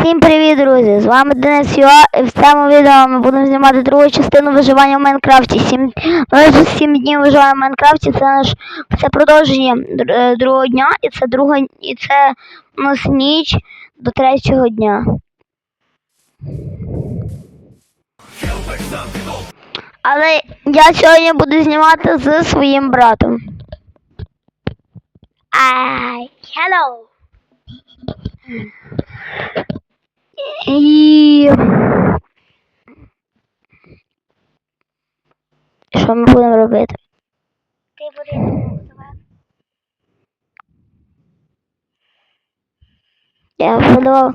Всім привіт, друзі! З вами Денис Йо, і в цьому відео ми будемо знімати другу частину виживання в Майнкрафті. Сім... Ми вже 7 днів виживаємо в Майнкрафті, це наш це продовження е, другого дня, і це друга і це у нас ніч до третього дня. Але я сьогодні буду знімати з своїм братом. Ай, hello! І... Що ми будемо робити? Ти будеш. Я подавав.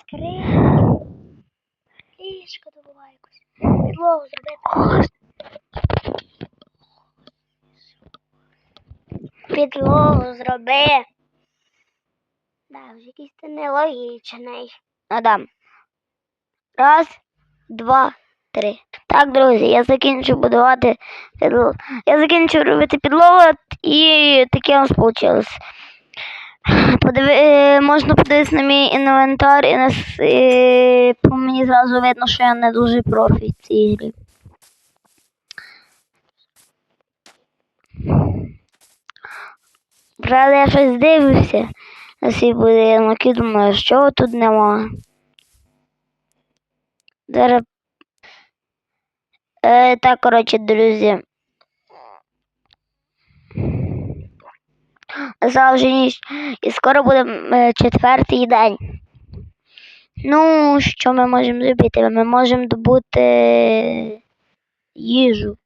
Скриньку. Ліжко добувай якусь. Підлогу зробити. Підлогу зроби. Да, вже якийсь ти нелогічний. Адам. Раз, два, три. Так, друзі, я закінчу будувати підлогу. Я закінчу робити підлогу і таке у нас вийшло. Подиви... е, Можна подивитися на мій інвентар і на... с- е, мені зразу видно, що я не дуже профі в цій грі. Правда, я щось дивився на свій будинок і думаю, що тут нема. Зараз. Е, так, коротше, друзі. Зараз вже ніч. І скоро буде е, четвертий день. Ну, що ми можемо зробити? Ми можемо добути їжу.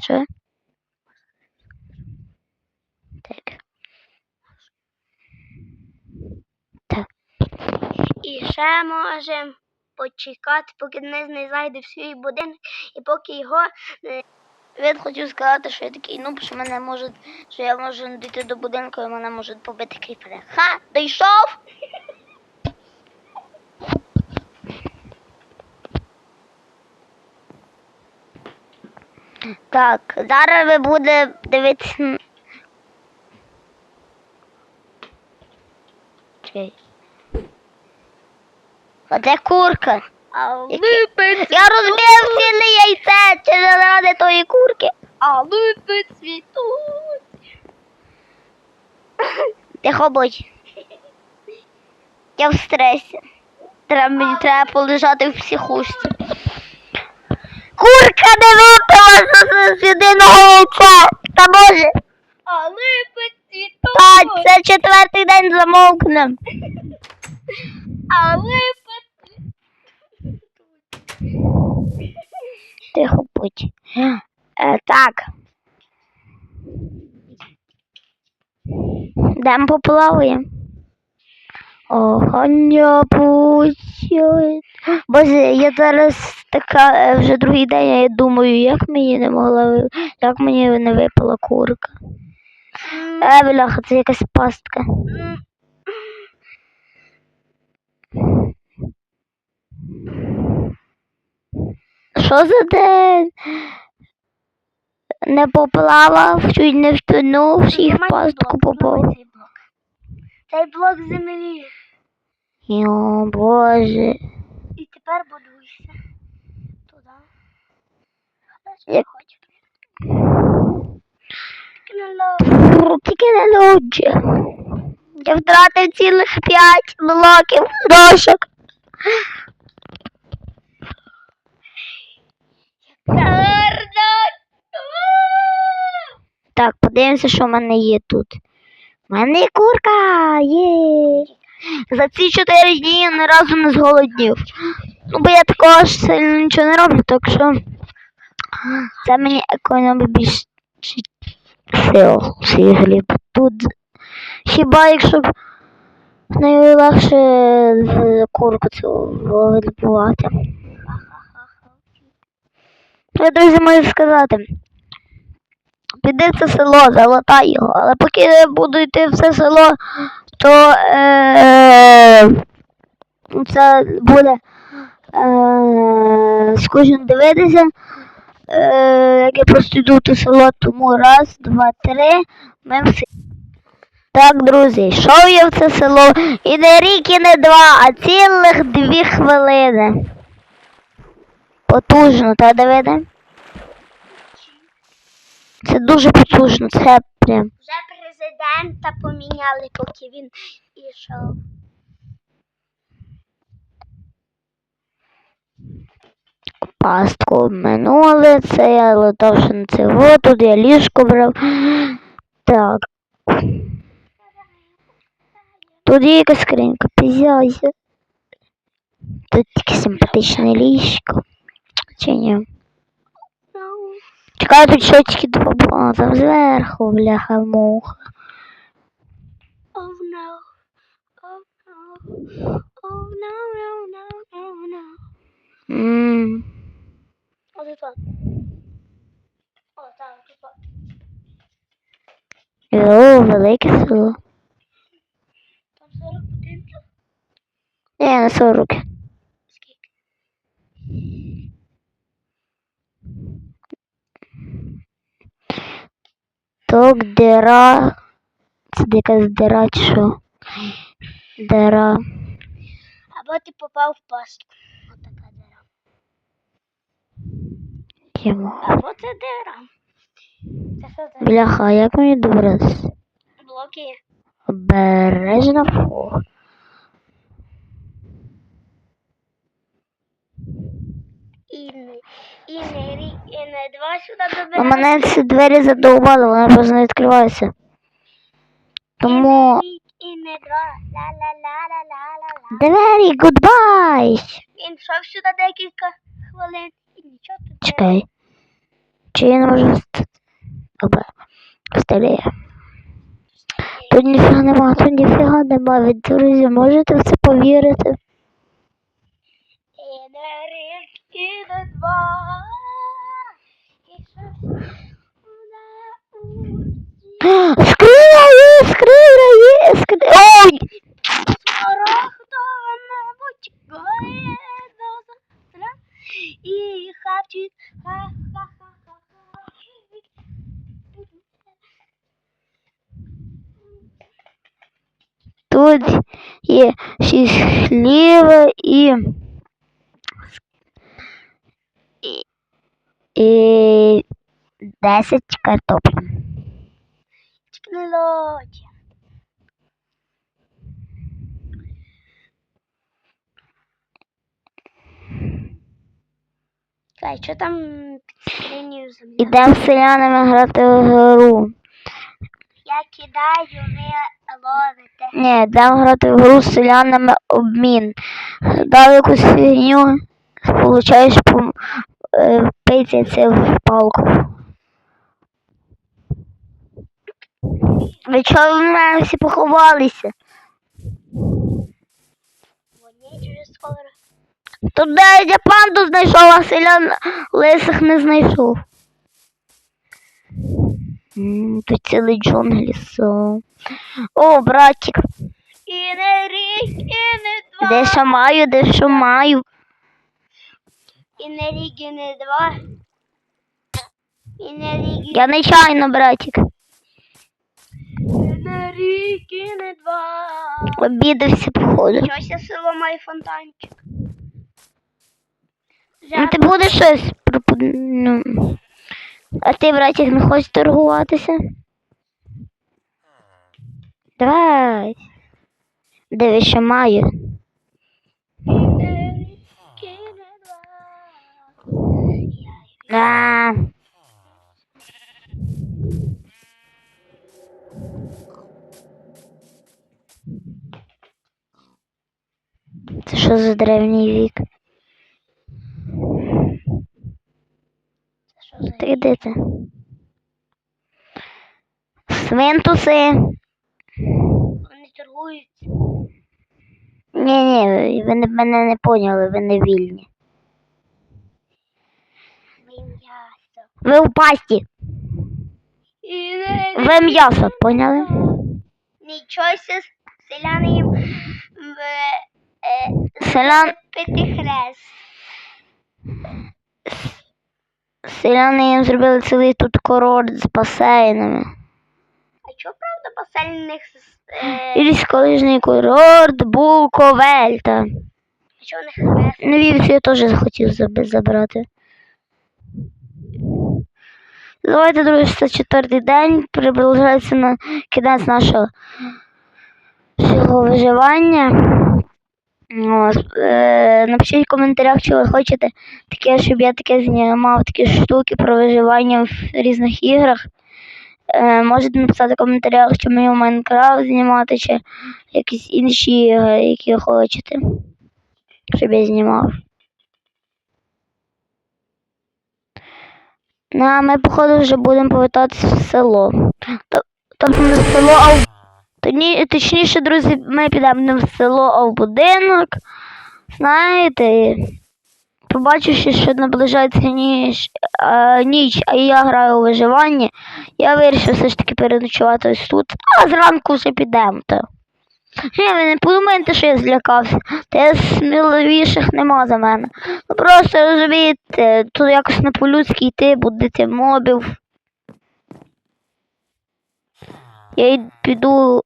Що? І ще можемо почекати, поки Денис не зайде в свій будинок, і поки його Він хотів сказати, що я такий нуб, що мене можуть, що я можу дійти до будинку і мене можуть побити кріпери. Ха, дійшов! Так, зараз ви буде дивитися. Чекай. А де курка? А Яке- Я розбив ціле яйце через заради тої курки. а липи цвітуть. Тихо будь. Я в стресі. Треба, мені треба полежати в психушці. Курка не випила з- єдиного яйця. Та боже. А липи цвітуть. Так, це четвертий день замовкнем. А липи Тихо будь. Е, так. Дем поплаваємо. Охання пустять. Боже, я зараз така е, вже другий день, я думаю, як мені не могла як мені не випала курка. Е, бляха, це якась пастка. Що за день? Не поплавав, чуть не втонув, всіх пастку попав. Цей блок. Землі. Йо, боже. І тепер будуйся. Туди. Як- Тільки не лучше. Я втратив цілих п'ять блоків дошок. Так, подивимося, що в мене є тут. У мене є курка! Є! За ці чотири дні я ні разу не зголоднів. Ну, бо я такого сильно нічого не роблю, так що це мені економить більше сил в цій. Бо Тут хіба якщо б найлегше з курку цю відбувати. Я, друзі, можу сказати. Піди в це село, залатай його, але поки я буду йти в це село, то е, це буде е, скучно дивитися. Е, як я просто йду в те село, тому раз, два, три, ми все. Так, друзі, йшов я в це село і не рік, і не два, а цілих дві хвилини. Потужно, та Давиде? Це дуже потужно, це прям. Вже президента поміняли, поки він ішов. пастку минуле, це я летав ще на це тут я ліжко брав. Так. Тут є якась скринька, пізяйся. Тут таке симпатичне ліжко. Чи ні? Ну, Чекай, тут ще тільки два там зверху, бляха муха. Oh no. Oh no. Oh no, no, no, no, no. Ммм. О, тут. он. О, так, тут. он. О, велике село. Там 40 будинків. Ні, на 40. Ток, дира. Це якась дира чи що? Дира. Або ти попав в пастку. Отака дира. Йому. Або це дира. Це що за Бляха, як мені добратися? блоки? Обережно І не, і не і не два сюди У добираєш. мене ці двері задовбали, вони просто не відкриваються. Тому І не рік, і не два. Ла-ла-ла-ла-ла-ла. двері, гудбай! Він йшов сюди декілька хвилин і нічого тут не Чекай. Чи не можу встати? Опа. Встали. Тут ніфіга нема, тут ніфіга нема. Ви, друзі, можете в це повірити? І не рік, і не два. І що Скриня є, скриня є, скриня. Ой! Смарагдова чекає до завтра. І хавчик, ха-ха-ха-ха-ха. Тут є шість хліба і. І, і 10 картоплі. Технологія. Чекай, що там під земля? Ідемо з селянами грати в гру. Я кидаю, ви ловите. Ні, йдемо грати в гру з селянами обмін. Дав якусь фігню, получаєш е, в палку. Ви чого в мене всі поховалися? Тут де я панду знайшов, а селян лисих не знайшов. Тут цілий джунглі сон. О, братик, І не рік, і не два. де що маю, де що маю. І не рік, і не два. І не рік, і Я нечайно, братик. не рік, і не два. Обідався, походу. Щось я село має фонтанчик. Ну, ти будеш щось пропон- ну. А ти, братик, не хочеш торгуватися? Давай. Дивись, що маю. І не рік, і не два. А. Це що за древній вік? Це Ти де ти? Свинтуси. Вони торгуються. Ні, ні, ви не- мене не поняли, ви не вільні. Ми. Ви в пасті. Ви м'ясо, поняли? Нічого ся селяни їм в е, Селян, пити хрест. селяни їм зробили цілий тут курорт з басейнами. А чого правда поселених е, Гірськолижний курорт Буковель. Та. що у них хрест. Ну, Вівці я теж захотів забрати. Давайте, друзі, це четвертий день. Приближається на кінець нашого всього виживання. Е, напишіть в коментарях, чи ви хочете таке, щоб я таке знімав такі штуки про виживання в різних іграх. Е, можете написати в коментарях, чи мені в Майнкрафт знімати, чи якісь інші ігри, які хочете, щоб я знімав. Ну, а ми, походу, вже будемо повертатися в село. Т- Тобто не в село, а в... Точніше, друзі, ми підемо не в село, а в будинок. Знаєте, побачивши, що наближається ніч, а, ніч, а я граю у виживання, я вирішив все ж таки переночувати ось тут, а зранку вже підемо. Ні, ви не подумайте, що я злякався. Та сміливіших нема за мене. Ну просто розумієте, тут якось не по-людськи йти, будете мобів. Я й піду,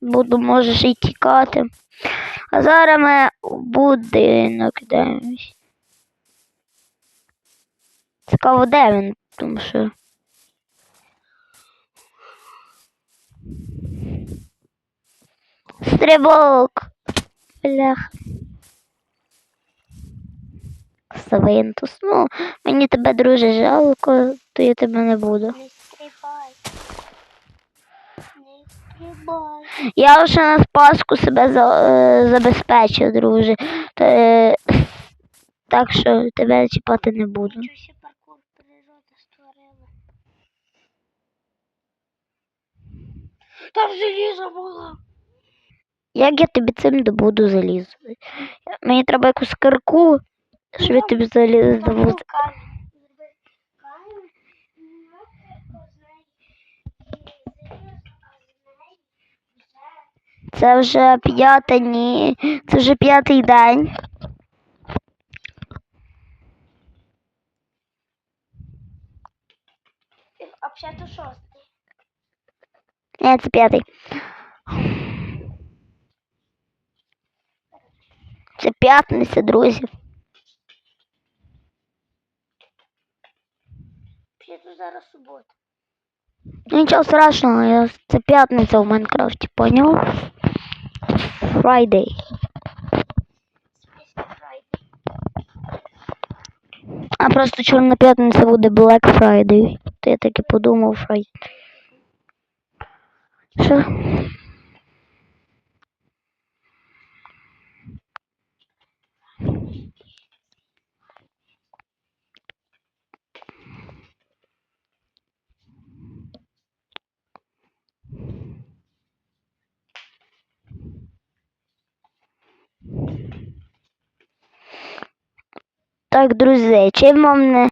буду, може, ще тікати. А зараз ми в будинок йдемось. Цікаво, де він, тому що. Стрибок. Блях. Свинтус. Ну, мені тебе, друже, жалко, то я тебе не буду. Не стрибай. Не стрибай. Я вже на Пасху себе за, е, забезпечив, друже. Та, е, так що тебе чіпати не буду. Паркур природа створила. Там желізо було. Як я тобі цим добуду залізу? Мені треба якусь кирку, щоб я тобі заліз добуду. Це вже п'ята ні. Це вже п'ятий день. А взагалі шостий. Ні, це п'ятий. Це п'ятниця, друзі. П'яту зараз субота. Ну, Нічого страшного, я... це п'ятниця в Майнкрафті, поняв? Friday. Фрайдей. А просто чорна п'ятниця буде Black Friday. То я таки подумав Friday. Що? Так, друзі, чим вам не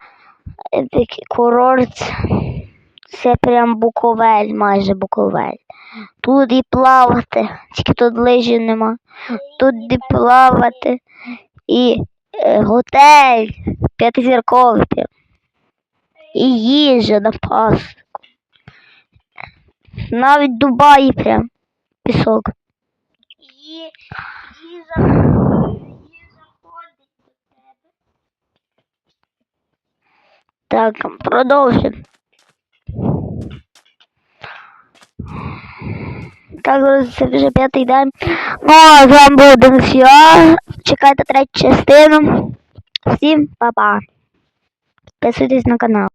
е, такий курорт? Це прям Буковель, майже Буковель. Тут і плавати, тільки тут лижі нема. Тут і плавати. І е, готель п'ятизірковий. І їжа на паску. Навіть Дубаї прям. Пісок. Їжа, їжа Так, продовжуємо. Так, друзі, це вже п'ятий день. Ну, а з вами був Денис Юа. Чекайте третю частину. Всім па-па. Підписуйтесь на канал.